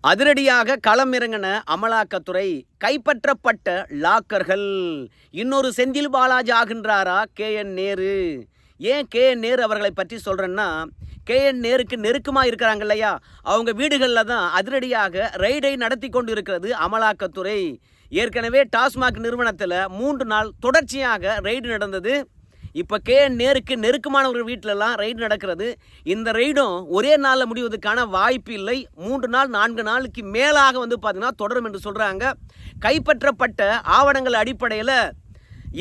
அதிரடியாக களம் இறங்கின அமலாக்கத்துறை கைப்பற்றப்பட்ட லாக்கர்கள். இன்னொரு செந்தில் பாலாஜி ஆகின்றாரா? கே. என். நேரு. ஏன் கே. என். நேரு அவர்களை பற்றி சொல்கிறேன்னா கே. என். நேருக்கு நெருக்கமாக இருக்கிறாங்க இல்லையா? அவங்க வீடுகளில் தான் அதிரடியாக ரைடை நடத்தி கொண்டு இருக்கிறது அமலாக்கத்துறை. ஏற்கனவே டாஸ்மாக் நிறுவனத்தில் மூன்று நாள் தொடர்ச்சியாக ரைடு நடந்தது. இப்போ கே நேருக்கு நெருக்கமான நெருக்கமானவர்கள் வீட்டிலலாம் ரைடு நடக்கிறது. இந்த ரைடும் ஒரே நாளில் முடிவதற்கான வாய்ப்பு இல்லை. மூன்று நாள் நான்கு நாளுக்கு மேலாக வந்து பார்த்தீங்கன்னா தொடரும் என்று சொல்கிறாங்க கைப்பற்றப்பட்ட ஆவணங்கள் அடிப்படையில்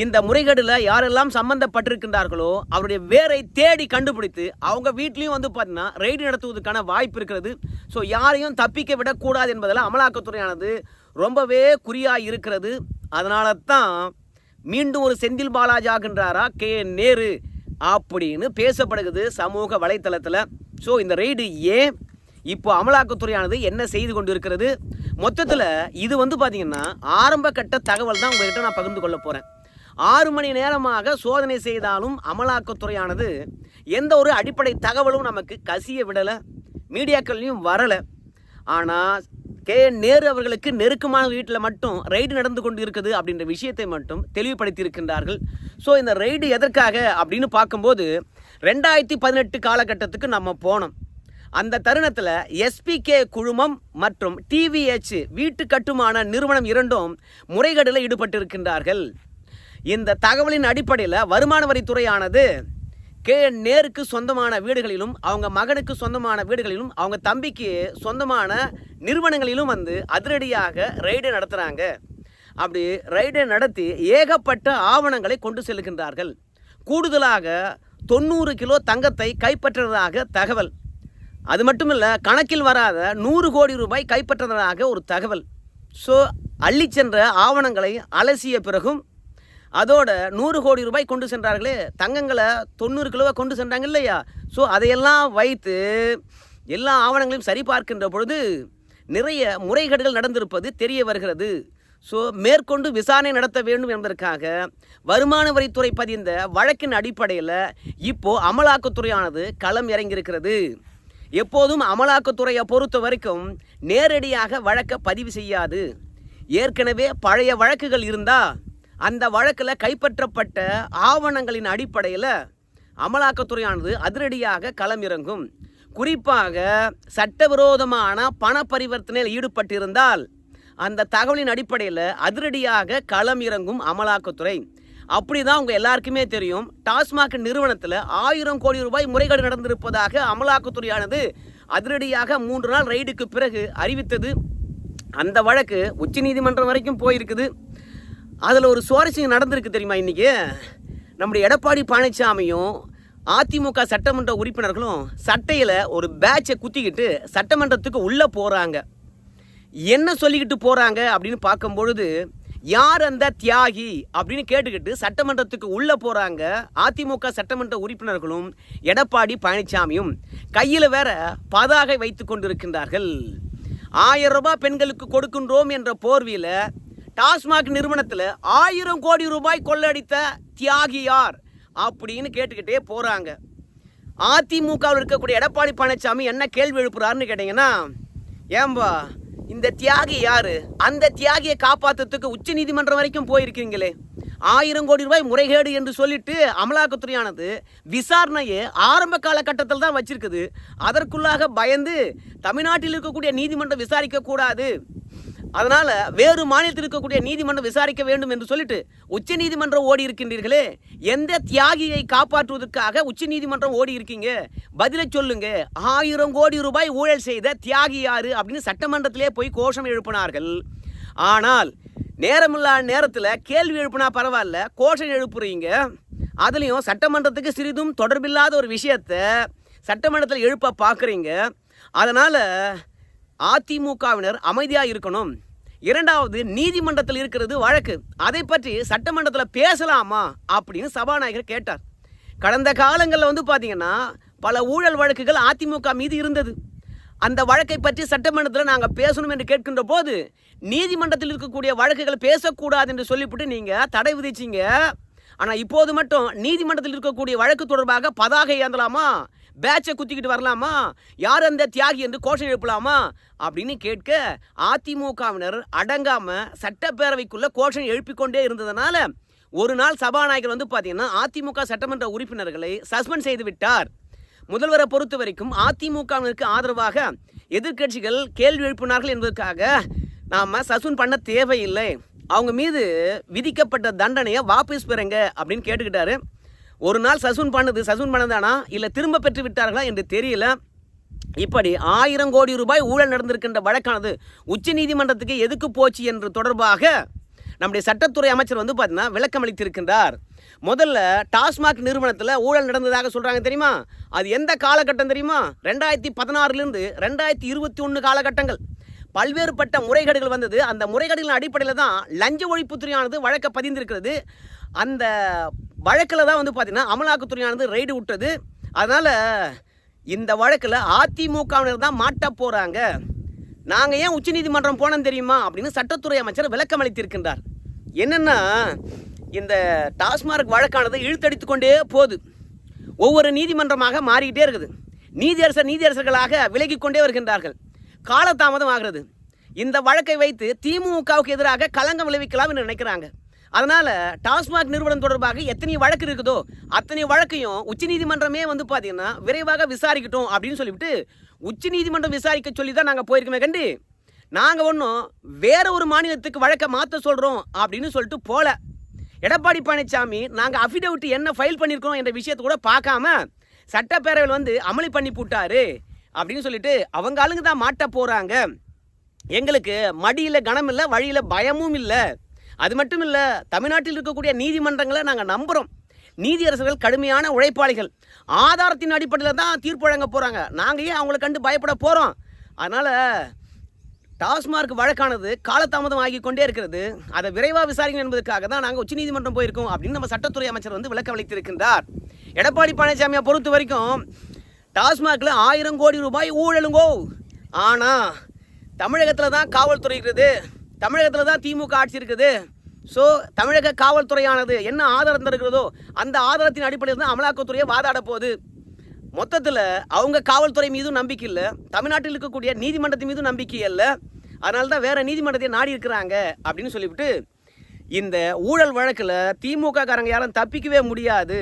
இந்த முறைகேடில் யாரெல்லாம் சம்பந்தப்பட்டிருக்கின்றார்களோ அவருடைய வேரை தேடி கண்டுபிடித்து அவங்க வீட்லேயும் வந்து பார்த்தீங்கன்னா ரைடு நடத்துவதற்கான வாய்ப்பு இருக்கிறது. ஸோ யாரையும் தப்பிக்க விடக்கூடாது என்பதில் அமலாக்கத்துறையானது ரொம்பவே குறியாக இருக்கிறது. அதனால தான் மீண்டும் ஒரு செந்தில் பாலாஜி ஆகின்றாரா? கே. நேரு அப்படின்னு பேசப்படுகிறது சமூக வலைத்தளத்தில். ஸோ இந்த ரெய்டு ஏன் இப்போ அமலாக்கத்துறையானது என்ன செய்து கொண்டு இருக்கிறது மொத்தத்தில் இது வந்து பார்த்தீங்கன்னா ஆரம்ப கட்ட தகவல் தான் உங்கள்கிட்ட நான் பகிர்ந்து கொள்ள போகிறேன் ஆறு மணி நேரமாக சோதனை செய்தாலும் அமலாக்கத்துறையானது எந்த ஒரு அடிப்படை தகவலும் நமக்கு கசிய விடலை. மீடியாக்கள்லையும் வரலை. ஆனால் கே நேரு அவர்களுக்கு நெருக்கமான வீட்டில் மட்டும் ரைடு நடந்து கொண்டு இருக்குது அப்படின்ற விஷயத்தை மட்டும் தெளிவுபடுத்தி இருக்கின்றார்கள் ஸோ இந்த ரைடு எதற்காக அப்படின்னு பார்க்கும்போது ரெண்டாயிரத்தி பதினெட்டு காலகட்டத்துக்கு நம்ம போனோம். அந்த தருணத்தில் எஸ்பிகே குழுமம் மற்றும் டிவிஹெச் வீட்டு கட்டுமான நிறுவனம் இரண்டும் முறைகேடில் ஈடுபட்டிருக்கின்றார்கள். இந்த தகவலின் அடிப்படையில் வருமான வரித்துறையானது கே நேருக்கு சொந்தமான வீடுகளிலும் அவங்க மகனுக்கு சொந்தமான வீடுகளிலும் அவங்க தம்பிக்கு சொந்தமான நிறுவனங்களிலும் வந்து அதிரடியாக ரைடு நடத்துகிறாங்க அப்படி ரைடை நடத்தி ஏகப்பட்ட ஆவணங்களை கொண்டு செல்கின்றார்கள். கூடுதலாக தொண்ணூறு கிலோ தங்கத்தை கைப்பற்றுவதாக தகவல். அது மட்டும் இல்லை கணக்கில் வராத நூறு கோடி ரூபாய் கைப்பற்றுவதாக ஒரு தகவல். ஸோ அள்ளி சென்ற ஆவணங்களை அலசிய பிறகும் அதோட நூறு கோடி ரூபாய் கொண்டு சென்றார்களே தங்கங்களை தொண்ணூறு கிலோவை கொண்டு சென்றாங்க இல்லையா? ஸோ அதையெல்லாம் வைத்து எல்லா ஆவணங்களையும் சரிபார்க்கின்ற பொழுது நிறைய முறைகேடுகள் நடந்திருப்பது தெரிய வருகிறது. ஸோ மேற்கொண்டு விசாரணை நடத்த வேண்டும் என்பதற்காக வருமான வரித்துறை பதிந்த வழக்கின் அடிப்படையில் இப்போது அமலாக்கத்துறையானது களம் இறங்கியிருக்கிறது. எப்போதும் அமலாக்கத்துறையை பொறுத்த வரைக்கும் நேரடியாக வழக்கை பதிவு செய்யாது. ஏற்கனவே பழைய வழக்குகள் இருந்தால் அந்த வழக்கில் கைப்பற்றப்பட்ட ஆவணங்களின் அடிப்படையில் அமலாக்கத்துறையானது அதிரடியாக களமிறங்கும். குறிப்பாக சட்டவிரோதமான பண பரிவர்த்தனையில் ஈடுபட்டிருந்தால் அந்த தகவலின் அடிப்படையில் அதிரடியாக களம் இறங்கும் அமலாக்கத்துறை. அப்படி தான் உங்கள் எல்லாருக்குமே தெரியும். டாஸ்மாக் நிறுவனத்தில் ஆயிரம் கோடி ரூபாய் முறைகேடு நடந்திருப்பதாக அமலாக்கத்துறையானது அதிரடியாக மூன்று நாள் ரைடுக்கு பிறகு அறிவித்தது. அந்த வழக்கு உச்சநீதிமன்றம் வரைக்கும் போயிருக்குது. அதில் ஒரு சுவாரஸ்யம் நடந்திருக்கு தெரியுமா இன்றைக்கி நம்முடைய எடப்பாடி பழனிசாமியும் அதிமுக சட்டமன்ற உறுப்பினர்களும் சட்டையில் ஒரு பேட்சை குத்திக்கிட்டு சட்டமன்றத்துக்கு உள்ளே போகிறாங்க என்ன சொல்லிக்கிட்டு போகிறாங்க அப்படின்னு பார்க்கும்பொழுது யார் அந்த தியாகி? அப்படின்னு கேட்டுக்கிட்டு சட்டமன்றத்துக்கு உள்ளே போகிறாங்க அதிமுக சட்டமன்ற உறுப்பினர்களும் எடப்பாடி பழனிசாமியும் கையில் வேற பதாகை வைத்து கொண்டிருக்கின்றார்கள். ஆயிரம் ரூபாய் பெண்களுக்கு கொடுக்கின்றோம் என்ற போர்வியில் டாஸ்மாக் நிறுவனத்தில் ஆயிரம் கோடி ரூபாய் கொள்ளடித்த தியாகி யார் அப்படின்னு கேட்டுக்கிட்டே போகிறாங்க அதிமுகவில் இருக்கக்கூடிய எடப்பாடி பழனிசாமி என்ன கேள்வி எழுப்புறாருன்னு கேட்டிங்கன்னா ஏம்பா இந்த தியாகி யாரு? அந்த தியாகியை காப்பாற்றுறதுக்கு உச்ச நீதிமன்றம் வரைக்கும் போயிருக்கீங்களே. ஆயிரம் கோடி ரூபாய் முறைகேடு என்று சொல்லிட்டு அமலாக்கத்துறையானது விசாரணையை ஆரம்ப காலகட்டத்தில் தான் வச்சிருக்குது. அதற்குள்ளாக பயந்து தமிழ்நாட்டில் இருக்கக்கூடிய நீதிமன்றம் விசாரிக்க கூடாது அதனால வேறு மாநிலத்தில் இருக்கக்கூடிய நீதிமன்றம் விசாரிக்க வேண்டும் என்று சொல்லிட்டு உச்ச நீதிமன்றம் ஓடி இருக்கின்றீர்களே எந்த தியாகியை காப்பாற்றுவதற்காக உச்ச நீதிமன்றம் ஓடி இருக்கீங்க? பதிலை சொல்லுங்க. ஆயிரம் கோடி ரூபாய் ஊழல் செய்த தியாகி யாரு? அப்படின்னு சட்டமன்றத்திலே போய் கோஷம் எழுப்பினார்கள். ஆனால் நேரமில்லா நேரத்தில் கேள்வி எழுப்புனா பரவாயில்ல கோஷம் எழுப்புறீங்க. அதுலேயும் சட்டமன்றத்துக்கு சிறிதும் தொடர்பில்லாத ஒரு விஷயத்தை சட்டமன்றத்தில் எழுப்ப பார்க்குறீங்க அதனால் அதிமுகவினர் அமைதியாக இருக்கணும். இரண்டாவது நீதிமன்றத்தில் இருக்கிறது வழக்கு. அதை பற்றி சட்டமன்றத்தில் பேசலாமா? அப்படின்னு சபாநாயகர் கேட்டார். கடந்த காலங்களில் வந்து பார்த்தீங்கன்னா பல ஊழல் வழக்குகள் அதிமுக மீது இருந்தது. அந்த வழக்கை பற்றி சட்டமன்றத்தில் நாங்கள் பேசணும் என்று கேட்கின்ற போது நீதிமன்றத்தில் இருக்கக்கூடிய வழக்குகள் பேசக்கூடாது என்று சொல்லிவிட்டு நீங்கள் தடை விதிச்சிங்க. ஆனால் இப்போது மட்டும் நீதிமன்றத்தில் இருக்கக்கூடிய வழக்கு தொடர்பாக பதாகை ஏந்தலாமா? பேட்சை குத்திக்கிட்டு வரலாமா? யார் அந்த தியாகி என்று கோஷம் எழுப்பலாமா? அப்படின்னு கேட்க அதிமுகவினர் அடங்காம சட்டப்பேரவைக்குள்ள கோஷம் எழுப்பிக்கொண்டே இருந்ததுனால ஒரு நாள் சபாநாயகர் வந்து பார்த்தீங்கன்னா அதிமுக சட்டமன்ற உறுப்பினர்களை சஸ்பெண்ட் செய்து விட்டார். முதல்வரை பொறுத்த வரைக்கும் அதிமுகவினருக்கு ஆதரவாக எதிர்க்கட்சிகள் கேள்வி எழுப்பினார்கள் என்பதற்காக நாம் சஸ்பெண்ட் பண்ண தேவையில்லை. அவங்க மீது விதிக்கப்பட்ட தண்டனையை வாபஸ் பெறுங்க அப்படின்னு கேட்டுக்கிட்டாரு. ஒரு நாள் சசுன் பண்ணது சசுன் பண்ணதானா இல்லை திரும்ப பெற்று விட்டார்களா என்று தெரியல. இப்படி ஆயிரம் கோடி ரூபாய் ஊழல் நடந்திருக்கின்ற வழக்கானது உச்ச நீதிமன்றத்துக்கு எதுக்கு போச்சு என்று தொடர்பாக நம்முடைய சட்டத்துறை அமைச்சர் வந்து பார்த்தீங்கன்னா விளக்கம் அளித்திருக்கின்றார். முதல்ல டாஸ்மாக் நிறுவனத்தில் ஊழல் நடந்ததாக சொல்கிறாங்க தெரியுமா? அது எந்த காலகட்டம் தெரியுமா? ரெண்டாயிரத்தி பதினாறுலேருந்து ரெண்டாயிரத்தி இருபத்தி ஒன்று காலகட்டங்கள். பல்வேறுபட்ட முறைகேடுகள் வந்தது. அந்த முறைகேடுகளின் அடிப்படையில் தான் லஞ்ச ஒழிப்புத்துறையானது வழக்க பதிந்திருக்கிறது. அந்த வழக்கில் தான் வந்து பார்த்தீங்கன்னா அமலாக்கத்துறையானது ரைடு விட்டது. அதனால் இந்த வழக்கில் அதிமுகவினர் தான் மாட்ட போகிறாங்க நாங்கள் ஏன் உச்சநீதிமன்றம் போனோம் தெரியுமா? அப்படின்னு சட்டத்துறை அமைச்சர் விளக்கம் அளித்திருக்கின்றார். என்னென்னா இந்த டாஸ்மார்க் வழக்கானது இழுத்தடித்து கொண்டே போகுது. ஒவ்வொரு நீதிமன்றமாக மாறிக்கிட்டே இருக்குது. நீதியரசர் நீதியரசர்களாக விலகிக்கொண்டே வருகின்றார்கள். காலதாமதம் ஆகிறது. இந்த வழக்கை வைத்து திமுகவுக்கு எதிராக களங்கம் விளைவிக்கலாம் என்று நினைக்கிறாங்க. அதனால் டாஸ்மாக் நிறுவனம் தொடர்பாக எத்தனை வழக்கு இருக்குதோ அத்தனை வழக்கையும் உச்சநீதிமன்றமே வந்து பார்த்தீங்கன்னா விரைவாக விசாரிக்கட்டும் அப்படின்னு சொல்லிவிட்டு உச்சநீதிமன்றம் விசாரிக்க சொல்லி தான் நாங்கள் போயிருக்கோமே கண்டு. நாங்கள் ஒன்றும் வேற ஒரு மாநிலத்துக்கு வழக்கை மாற்ற சொல்கிறோம் அப்படின்னு சொல்லிட்டு போல. எடப்பாடி பழனிசாமி நாங்கள் அஃபிடவிட் என்ன ஃபைல் பண்ணியிருக்கோம் என்ற விஷயத்தை கூட பார்க்காம சட்டப்பேரவையில் வந்து அமளி பண்ணி போட்டாரு அப்படின்னு சொல்லிட்டு அவங்க ஆளுங்க தான் மாட்ட போகிறாங்க எங்களுக்கு மடியில் கனம் இல்லை வழியில் பயமும் இல்லை. அது மட்டும் இல்லை தமிழ்நாட்டில் இருக்கக்கூடிய நீதிமன்றங்களை நாங்கள் நம்புகிறோம் நீதியரசர்கள் கடுமையான உழைப்பாளிகள். ஆதாரத்தின் அடிப்படையில் தான் தீர்ப்பு வழங்க போகிறாங்க நாங்கள் ஏன் அவங்களை கண்டு பயப்பட போகிறோம் அதனால் டாஸ்மார்க் வழக்கானது காலதாமதம் ஆகி கொண்டே இருக்கிறது. அதை விரைவாக விசாரிக்கணும் என்பதற்காக தான் நாங்கள் உச்சநீதிமன்றம் போயிருக்கோம் அப்படின்னு நம்ம சட்டத்துறை அமைச்சர் வந்து விளக்கம் அளித்திருக்கின்றார். எடப்பாடி பழனிசாமியை பொறுத்த வரைக்கும் டாஸ்மாகில் ஆயிரம் கோடி ரூபாய் ஊழலுங்கோ. ஆனால் தமிழகத்தில் தான் காவல்துறை இருக்கிறது தமிழகத்தில் தான் திமுக ஆட்சி இருக்குது. ஸோ தமிழக காவல்துறையானது என்ன ஆதாரம் தருகிறதோ அந்த ஆதாரத்தின் அடிப்படையில் தான் அமலாக்கத்துறையை வாதாட போகுது. மொத்தத்தில் அவங்க காவல்துறை மீதும் நம்பிக்கை இல்லை. தமிழ்நாட்டில் இருக்கக்கூடிய நீதிமன்றத்தின் மீதும் நம்பிக்கை இல்லை. அதனால தான் வேறு நீதிமன்றத்தை நாடி இருக்கிறாங்க அப்படின்னு சொல்லிவிட்டு இந்த ஊழல் வழக்கில் திமுக காரங்க யாரும் தப்பிக்கவே முடியாது.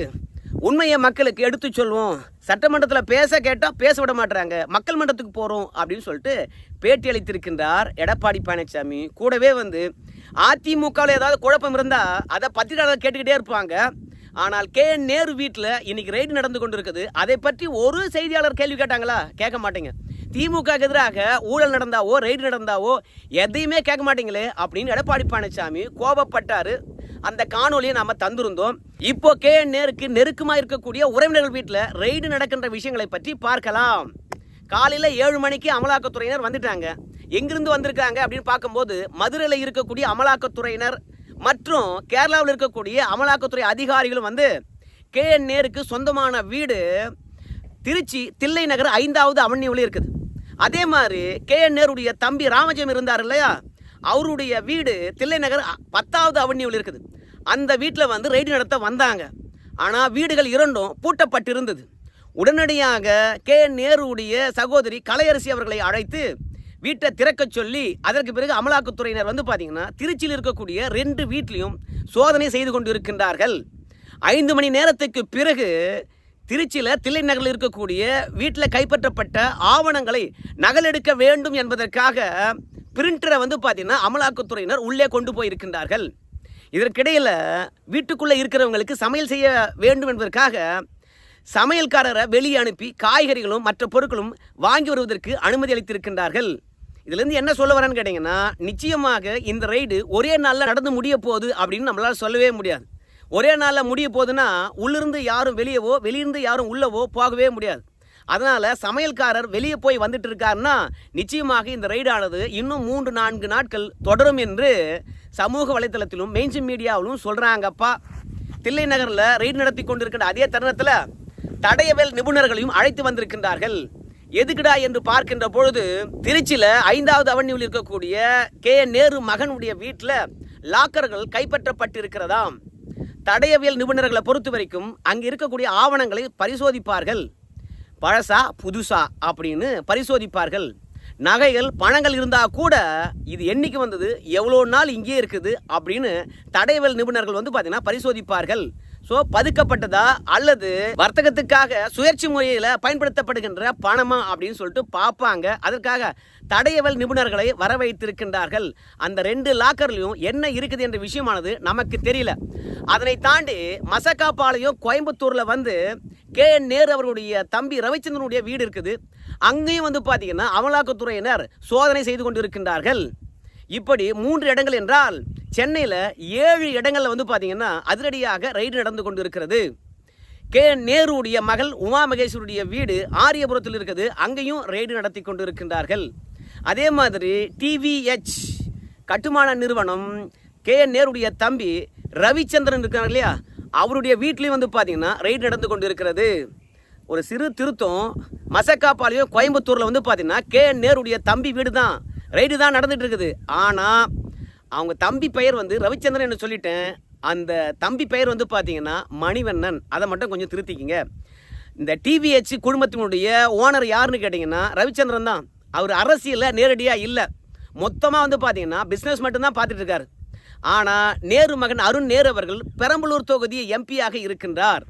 உண்மையை மக்களுக்கு எடுத்து சொல்லுவோம் சட்டமன்றத்தில் பேச கேட்டால் பேச விட மாட்டுறாங்க மக்கள் மன்றத்துக்கு போகிறோம் அப்படின்னு சொல்லிட்டு பேட்டி அளித்திருக்கின்றார் எடப்பாடி பழனிசாமி கூடவே வந்து அதிமுகவில் ஏதாவது குழப்பம் இருந்தால் அதை பத்திரிகையாளர் கேட்டுக்கிட்டே இருப்பாங்க. ஆனால் கே என் நேரு வீட்டில் இன்னைக்கு ரெய்டு நடந்து கொண்டு இருக்குது அதை பற்றி ஒரு செய்தியாளர் கேள்வி கேட்டாங்களா? கேட்க மாட்டேங்க. திமுக எதிராக ஊழல் நடந்தாவோ ரெய்டு நடந்தாவோ எதையுமே கேட்க மாட்டீங்களே அப்படின்னு எடப்பாடி பழனிசாமி கோபப்பட்டாரு. அந்த காணொலியை நாம தந்திருந்தோம். இப்போ கே நேருக்கு நெருக்கமாக இருக்கக்கூடிய உறவினர்கள் வீட்டில் ரெய்டு நடக்கின்ற விஷயங்களை பற்றி பார்க்கலாம். காலையில் ஏழு மணிக்கு அமலாக்கத்துறையினர் வந்துட்டாங்க. எங்கிருந்து வந்திருக்காங்க அப்படின்னு பார்க்கும்போது மதுரையில் இருக்கக்கூடிய அமலாக்கத்துறையினர் மற்றும் கேரளாவில் இருக்கக்கூடிய அமலாக்கத்துறை அதிகாரிகளும் வந்து கே என் நேருக்கு சொந்தமான வீடு திருச்சி தில்லை நகர் ஐந்தாவது அவன்யூவில் இருக்குது. அதே மாதிரி கே என் நேருடைய தம்பி ராமஜெயம் இருந்தார் இல்லையா? அவருடைய வீடு தில்லை நகர் பத்தாவது அவன்யூவில் இருக்குது. அந்த வீட்டில் வந்து ரெய்டு நடத்த வந்தாங்க. ஆனால் வீடுகள் இரண்டும் பூட்டப்பட்டிருந்தது. உடனடியாக கே. நேருடைய சகோதரி கலையரசி அவர்களை அழைத்து வீட்டை திறக்கச் சொல்லி அதற்கு பிறகு அமலாக்கத்துறையினர் வந்து பார்த்தீங்கன்னா திருச்சியில் இருக்கக்கூடிய ரெண்டு வீட்லேயும் சோதனை செய்து கொண்டு இருக்கின்றார்கள் ஐந்து மணி நேரத்துக்கு பிறகு திருச்சியில் தில்லை நகரில் இருக்கக்கூடிய வீட்டில் கைப்பற்றப்பட்ட ஆவணங்களை நகலெடுக்க வேண்டும் என்பதற்காக பிரிண்டரை வந்து பார்த்தீங்கன்னா அமலாக்கத்துறையினர் உள்ளே கொண்டு போயிருக்கின்றார்கள். இதற்கிடையில் வீட்டுக்குள்ளே இருக்கிறவங்களுக்கு சமையல் செய்ய வேண்டும் என்பதற்காக சமையல்காரரை வெளியே அனுப்பி காய்கறிகளும் மற்ற பொருட்களும் வாங்கி வருவதற்கு அனுமதி அளித்திருக்கின்றார்கள். இதுலேருந்து என்ன சொல்ல வரேன்னு கேட்டிங்கன்னா நிச்சயமாக இந்த ரைடு ஒரே நாளில் நடந்து முடிய போகுது அப்படின்னு நம்மளால் சொல்லவே முடியாது. ஒரே நாளில் முடிய போகுதுன்னா உள்ளிருந்து யாரும் வெளியவோ வெளியிருந்து யாரும் உள்ளவோ போகவே முடியாது. அதனால் சமையல்காரர் வெளியே போய் வந்துட்டு இருக்காருன்னா நிச்சயமாக இந்த ரைடானது இன்னும் மூன்று நான்கு நாட்கள் தொடரும் என்று சமூக வலைத்தளத்திலும் மெயின்ஸ்ட்ரீம் மீடியாவிலும் சொல்கிறாங்கப்பா தில்லை நகரில் ரெய்டு நடத்தி கொண்டிருக்கின்ற அதே தருணத்தில் தடயவியல் நிபுணர்களையும் அழைத்து வந்திருக்கின்றார்கள். எதுக்குடா என்று பார்க்கின்ற பொழுது திருச்சியில் ஐந்தாவது அவன்யூவில் இருக்கக்கூடிய கே. நேரு மகனுடைய வீட்டில் லாக்கர்கள் கைப்பற்றப்பட்டிருக்கிறதாம். தடயவியல் நிபுணர்களை பொறுத்த வரைக்கும் அங்கே இருக்கக்கூடிய ஆவணங்களை பரிசோதிப்பார்கள். பழசா புதுசா அப்படின்னு பரிசோதிப்பார்கள். நகைகள் பணங்கள் இருந்தால் கூட இது என்றைக்கு வந்தது எவ்வளோ நாள் இங்கே இருக்குது அப்படின்னு தடைவல் நிபுணர்கள் வந்து பார்த்திங்கன்னா பரிசோதிப்பார்கள். ஸோ பதுக்கப்பட்டதா அல்லது வர்த்தகத்துக்காக சுயற்சி முறையில் பயன்படுத்தப்படுகின்ற பணமா அப்படின்னு சொல்லிட்டு பார்ப்பாங்க. அதற்காக தடையவல் நிபுணர்களை வர வைத்திருக்கின்றார்கள் அந்த ரெண்டு லாக்கர்லையும் என்ன இருக்குது என்ற விஷயமானது நமக்கு தெரியல. அதனை தாண்டி மசக்காப்பாளையம் கோயம்புத்தூரில் வந்து கே. என். நேரு அவருடைய தம்பி ரவிச்சந்திரனுடைய வீடு இருக்குது. அங்கேயும் வந்து பார்த்தீங்கன்னா அமலாக்கத்துறையினர் சோதனை செய்து கொண்டிருக்கின்றார்கள். இப்படி மூன்று இடங்கள் என்றால் சென்னையில் ஏழு இடங்களில் வந்து பார்த்தீங்கன்னா அதிரடியாக ரைடு நடந்து கொண்டு இருக்கிறது கே. நேருடைய மகள் உமா மகேஸ்வருடைய வீடு ஆரியபுரத்தில் இருக்குது. அங்கேயும் ரெய்டு நடத்தி கொண்டு இருக்கின்றார்கள் அதே மாதிரி டிவிஹெச் கட்டுமான நிறுவனம் கே. நேருடைய தம்பி ரவிச்சந்திரன் இருக்கார் இல்லையா? அவருடைய வீட்லேயும் வந்து பார்த்தீங்கன்னா ரெய்டு நடந்து கொண்டு இருக்கிறது ஒரு சிறு திருத்தம் மசக்காப்பாளையம் கோயம்புத்தூரில் வந்து பார்த்தீங்கன்னா கே. நேருடைய தம்பி வீடு தான் ரைடு தான் நடந்துட்டு இருக்குது ஆனால் அவங்க தம்பி பெயர் வந்து ரவிச்சந்திரன் என்று சொல்லிட்டேன். அந்த தம்பி பெயர் வந்து பார்த்தீங்கன்னா மணிவண்ணன். அதை மட்டும் கொஞ்சம் திருத்திக்கிங்க. இந்த டிவிஹெச் குடும்பத்தினுடைய ஓனர் யாருன்னு கேட்டிங்கன்னா ரவிச்சந்திரன் தான். அவர் அரசியலில் நேரடியாக இல்லை. மொத்தமாக வந்து பார்த்தீங்கன்னா பிஸ்னஸ் மட்டும்தான் பார்த்துட்டு இருக்காரு. ஆனால் நேரு மகன் அருண் நேரு அவர்கள் பெரம்பலூர் தொகுதி எம்பியாக இருக்கின்றார்.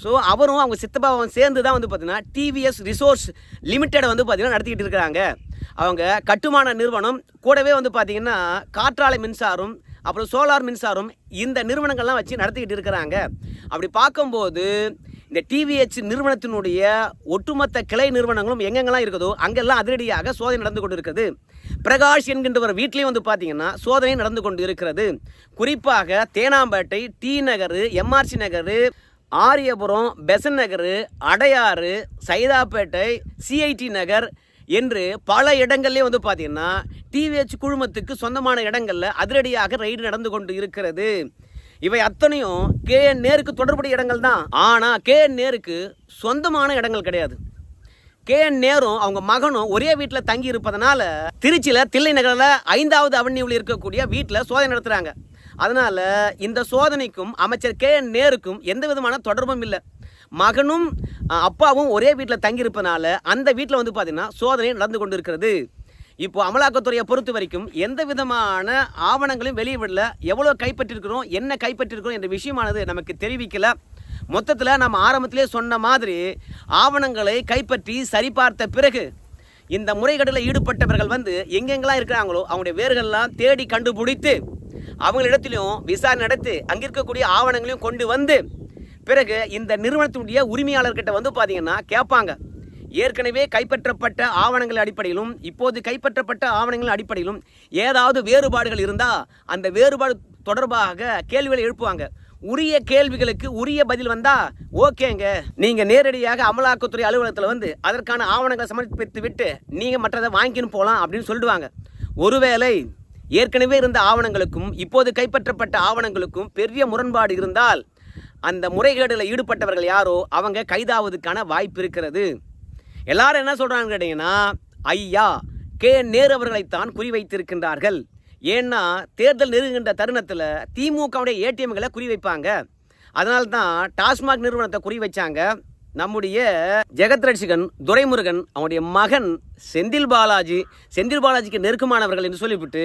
ஸோ அவரும் அவங்க சித்தப்பாவும் சேர்ந்து தான் வந்து பார்த்தீங்கன்னா டிவிஎஸ் ரிசோர்ஸ் லிமிட்டெட் வந்து பார்த்திங்கன்னா நடத்திக்கிட்டு இருக்கிறாங்க. அவங்க கட்டுமான நிறுவனம் கூடவே வந்து பார்த்திங்கன்னா காற்றாலை மின்சாரம் அப்புறம் சோலார் மின்சாரம் இந்த நிறுவனங்கள்லாம் வச்சு நடத்திக்கிட்டு இருக்கிறாங்க. அப்படி பார்க்கும்போது இந்த டிவிஹெச் நிறுவனத்தினுடைய ஒட்டுமொத்த கிளை நிறுவனங்களும் எங்கெங்கெல்லாம் இருக்குதோ அங்கெல்லாம் அதிரடியாக சோதனை நடந்து கொண்டு இருக்குது பிரகாஷ் என்கின்றவர் வீட்லேயும் வந்து பார்த்தீங்கன்னா சோதனை நடந்து கொண்டு இருக்கிறது. குறிப்பாக Teynampet T Nagar M R C Nagar Ariyapuram Besant Nagar Adyar Saidapet C I T Nagar என்று பல இடங்கள்லேயே வந்து பார்த்தீங்கன்னா டிவிஹெச் குழுமத்துக்கு சொந்தமான இடங்களில் அதிரடியாக ரைடு நடந்து கொண்டு இருக்கிறது. இவை அத்தனையும் கே என் நேருக்கு தொடர்புடைய இடங்கள் தான். ஆனால் கே என் நேருக்கு சொந்தமான இடங்கள் கிடையாது. கே என் நேரும் அவங்க மகனும் ஒரே வீட்டில் தங்கி இருப்பதனால திருச்சியில் தில்லை நகரில் ஐந்தாவது அவன்யூவில் இருக்கக்கூடிய வீட்டில் சோதனை நடத்துகிறாங்க அதனால் இந்த சோதனைக்கும் அமைச்சர் கே என் நேருக்கும் எந்த விதமான தொடர்பும் இல்லை. மகனும் அப்பாவும் ஒரே வீட்டில் தங்கியிருப்பதனால அந்த வீட்டில் வந்து பார்த்தீங்கன்னா சோதனை நடந்து கொண்டு இருக்கிறது இப்போ அமலாக்கத்துறையை பொறுத்த வரைக்கும் எந்த விதமான ஆவணங்களையும் வெளியே விடல. எவ்வளோ கைப்பற்றிருக்கிறோம் என்ன கைப்பற்றிருக்கிறோம் என்ற விஷயமானது நமக்கு தெரிவிக்கல. மொத்தத்தில் நம்ம ஆரம்பத்திலே சொன்ன மாதிரி ஆவணங்களை கைப்பற்றி சரிபார்த்த பிறகு இந்த முறைகேட்டில் ஈடுபட்டவர்கள் வந்து எங்கெங்கெல்லாம் இருக்கிறாங்களோ அவங்களுடைய வேர்கள்லாம் தேடி கண்டுபிடித்து அவங்களிடத்திலும் விசாரணை நடத்தி அங்கே இருக்கக்கூடிய ஆவணங்களையும் கொண்டு வந்து பிறகு இந்த நிறுவனத்தினுடைய உரிமையாளர்கிட்ட வந்து பார்த்தீங்கன்னா கேட்பாங்க. ஏற்கனவே கைப்பற்றப்பட்ட ஆவணங்கள் அடிப்படையிலும் இப்போது கைப்பற்றப்பட்ட ஆவணங்கள் அடிப்படையிலும் ஏதாவது வேறுபாடுகள் இருந்தால் அந்த வேறுபாடு தொடர்பாக கேள்விகளை எழுப்புவாங்க. உரிய கேள்விகளுக்கு உரிய பதில் வந்தால் ஓகேங்க. நீங்கள் நேரடியாக அமலாக்கத்துறை அலுவலகத்தில் வந்து அதற்கான ஆவணங்களை சமர்ப்பித்து விட்டு நீங்கள் மற்றதை வாங்கின்னு போகலாம் அப்படின்னு சொல்லிடுவாங்க ஒருவேளை ஏற்கனவே இருந்த ஆவணங்களுக்கும் இப்போது கைப்பற்றப்பட்ட ஆவணங்களுக்கும் பெரிய முரண்பாடு இருந்தால் அந்த முறைகேடுல ஈடுபட்டவர்கள் யாரோ அவங்க கைதாவதுக்கான வாய்ப்பு இருக்கிறது. எல்லாரும் என்ன சொல்கிறாங்கன்னு கேட்டீங்கன்னா ஐயா கே. நேரு அவர்களைத்தான் குறிவைத்திருக்கின்றார்கள். ஏன்னா தேர்தல் நெருங்குகின்ற தருணத்தில் திமுகவுடைய ஏடிஎம்களை குறிவைப்பாங்க. அதனால்தான் டாஸ்மாக் நிறுவனத்தை குறி வச்சாங்க நம்முடைய ஜெகத் ரட்சிகன் துரைமுருகன் அவனுடைய மகன் செந்தில் பாலாஜி செந்தில் பாலாஜிக்கு நெருக்கமானவர்கள் என்று சொல்லிவிட்டு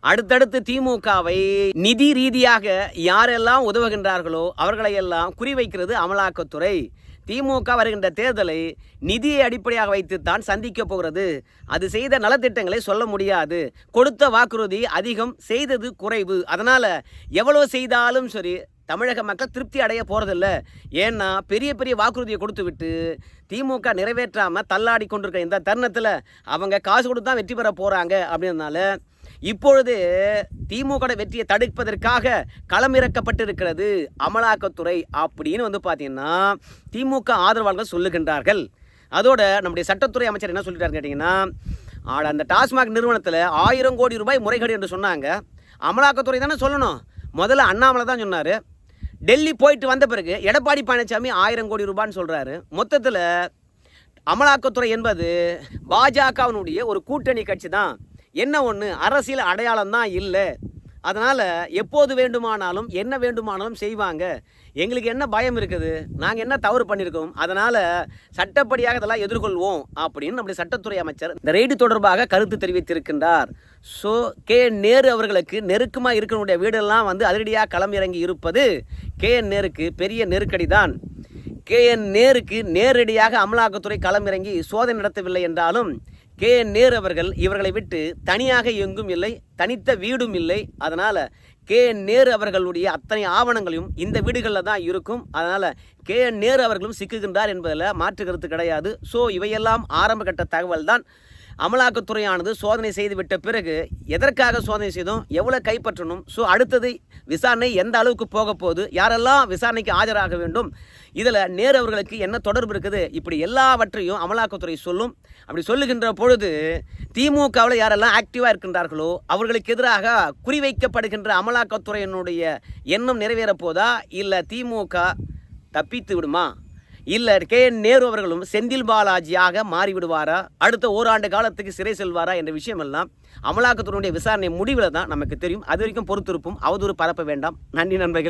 அடுத்தடுத்து திமுகவை நிதி ரீதியாக யாரெல்லாம் உதவுகின்றார்களோ அவர்களையெல்லாம் குறிவைக்கிறது அமலாக்கத்துறை. திமுக வருகின்ற தேர்தலை நிதியை அடிப்படையாக வைத்துத்தான் சந்திக்க போகிறது. அது செய்த நலத்திட்டங்களை சொல்ல முடியாது. கொடுத்த வாக்குறுதி அதிகம் செய்தது குறைவு. அதனால் எவ்வளோ செய்தாலும் சரி தமிழக மக்கள் திருப்தி அடைய போகிறதில்ல ஏன்னா பெரிய பெரிய வாக்குறுதியை கொடுத்து விட்டு திமுக நிறைவேற்றாமல் தள்ளாடி கொண்டிருக்க இந்த தருணத்தில் அவங்க காசு கொடுத்து தான் வெற்றி பெற போகிறாங்க அப்படின்றதுனால இப்பொழுது திமுக வெற்றியை தடுப்பதற்காக களமிறக்கப்பட்டிருக்கிறது அமலாக்கத்துறை அப்படின்னு வந்து பார்த்தீங்கன்னா திமுக ஆதரவாளர்கள் சொல்லுகின்றார்கள். அதோட நம்முடைய சட்டத்துறை அமைச்சர் என்ன சொல்லிட்டாரு கேட்டிங்கன்னா ஆட அந்த டாஸ்மாக் நிறுவனத்தில் ஆயிரம் கோடி ரூபாய் முறைகேடு என்று சொன்னாங்க. அமலாக்கத்துறை தானே சொல்லணும். முதல்ல அண்ணாமலை தான் சொன்னார். டெல்லி போயிட்டு வந்த பிறகு எடப்பாடி பழனிசாமி ஆயிரம் கோடி ரூபான்னு சொல்கிறாரு மொத்தத்தில் அமலாக்கத்துறை என்பது பாஜகவினுடைய ஒரு கூட்டணி கட்சி தான் என்ன ஒன்று அரசியல் அடையாளம் தான் இல்லை. அதனால் எப்போது வேண்டுமானாலும் என்ன வேண்டுமானாலும் செய்வாங்க. எங்களுக்கு என்ன பயம் இருக்குது? நாங்கள் என்ன தவறு பண்ணியிருக்கோம் அதனால் சட்டப்படியாக இதெல்லாம் எதிர்கொள்வோம் அப்படின்னு நம்முடைய சட்டத்துறை அமைச்சர் இந்த ரெய்டு தொடர்பாக கருத்து தெரிவித்திருக்கின்றார். So K. நேரு அவர்களுக்கு நெருக்கமாக இருக்கக்கூடிய வீடெல்லாம் வந்து அதிரடியாக களம் இறங்கி இருப்பது கேஎன் நேருக்கு பெரிய நெருக்கடி தான் கேஎன் நேருக்கு நேரடியாக அமலாக்கத்துறை களமிறங்கி சோதனை நடத்தவில்லை என்றாலும் கே என் நேரு அவர்கள் இவர்களை விட்டு தனியாக எங்கும் இல்லை தனித்த வீடும் இல்லை. அதனால் கே என் நேரு அவர்களுடைய அத்தனை ஆவணங்களையும் இந்த வீடுகளில் தான் இருக்கும். அதனால் கே என் நேரு அவர்களும் சிக்குகின்றார் என்பதில் மாற்று கருத்து கிடையாது. ஸோ இவையெல்லாம் ஆரம்ப கட்ட தகவல் தான் அமலாக்கத்துறையானது சோதனை செய்துவிட்ட பிறகு எதற்காக சோதனை செய்தோம்? எவ்வளோ கைப்பற்றணும்? ஸோ அடுத்தது விசாரணை எந்த அளவுக்கு போக போகுது? யாரெல்லாம் விசாரணைக்கு ஆஜராக வேண்டும்? இதில் நேரு அவர்களுக்கு என்ன தொடர்பு இருக்குது? இப்படி எல்லாவற்றையும் அமலாக்கத்துறை சொல்லும். அப்படி சொல்லுகின்ற பொழுது திமுகவில் யாரெல்லாம் ஆக்டிவாக இருக்கின்றார்களோ அவர்களுக்கு எதிராக குறிவைக்கப்படுகின்ற அமலாக்கத்துறையினுடைய எண்ணம் நிறைவேறப் போதா? இல்லை திமுக தப்பித்து விடுமா? இல்ல கே. என். நேரு அவர்களும் செந்தில் பாலாஜியாக மாறிவிடுவாரா? அடுத்த ஓராண்டு காலத்துக்கு சிறை செல்வாரா என்ற விஷயம் எல்லாம் அமலாக்கத்துறையுடைய விசாரணை முடிவில் தான் நமக்கு தெரியும். அது வரைக்கும் பொறுத்திருப்பும். அவதூறு பரப்ப வேண்டாம். நன்றி நண்பர்களே.